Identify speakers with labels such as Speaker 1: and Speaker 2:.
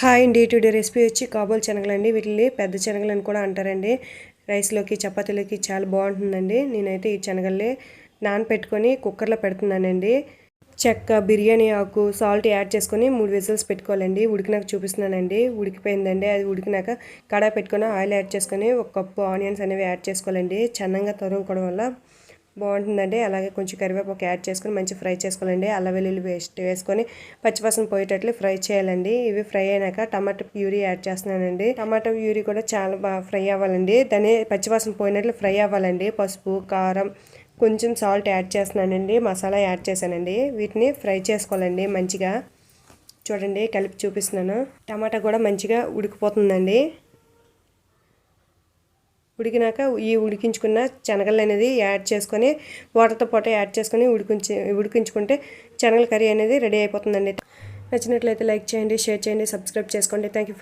Speaker 1: Hi అండి today recipe వచ్చి కాబోల్ శనగలండి. వీటిని పెద్ద శనగలని కూడా అంటారండి. రైస్లోకి చపాతీలోకి చాలా బాగుంటుందండి. నేనైతే ఈ శనగల్ని నానపెట్టుకొని కుక్కర్లో పెడుతున్నానండి. చెక్క బిర్యానీ ఆకు సాల్ట్ యాడ్ చేసుకొని మూడు విజిల్స్ పెట్టుకోవాలండి. ఉడికినాక చూపిస్తున్నానండి. ఉడికిపోయిందండి. అది ఉడికినాక కడాయి పెట్టుకొని ఆయిల్ యాడ్ చేసుకొని ఒక కప్పు ఆనియన్స్ అనేవి యాడ్ చేసుకోవాలండి. చన్నంగా తరుముకోవడం వల్ల బాగుంటుందండి. అలాగే కొంచెం కరివేపాకు యాడ్ చేసుకొని మంచి ఫ్రై చేసుకోవాలండి. అల్ల వెల్లుల్లి పేస్ట్ వేసుకొని పచ్చివాసన పోయేటట్లు ఫ్రై చేయాలండి. ఇవి ఫ్రై అయినాక టమాటా ప్యూరీ యాడ్ చేస్తున్నానండి. టమాటా ప్యూరీ కూడా చాలా బాగా ఫ్రై అవ్వాలండి. దాని పచ్చివాసన పోయినట్లు ఫ్రై అవ్వాలండి. పసుపు కారం కొంచెం సాల్ట్ యాడ్ చేస్తున్నానండి. మసాలా యాడ్ చేశానండి. వీటిని ఫ్రై చేసుకోవాలండి మంచిగా. చూడండి కలిపి చూపిస్తున్నాను. టమాటా కూడా మంచిగా ఉడికిపోతుందండి. ఉడికినాక ఈ ఉడికించుకున్న శనగలు అనేది యాడ్ చేసుకొని వాటర్తో పాటు యాడ్ చేసుకొని ఉడికించి ఉడికించుకుంటే శనగల కర్రీ అనేది రెడీ అయిపోతుందండి. నచ్చినట్లయితే లైక్ చేయండి షేర్ చేయండి సబ్స్క్రైబ్ చేసుకోండి. Thank you for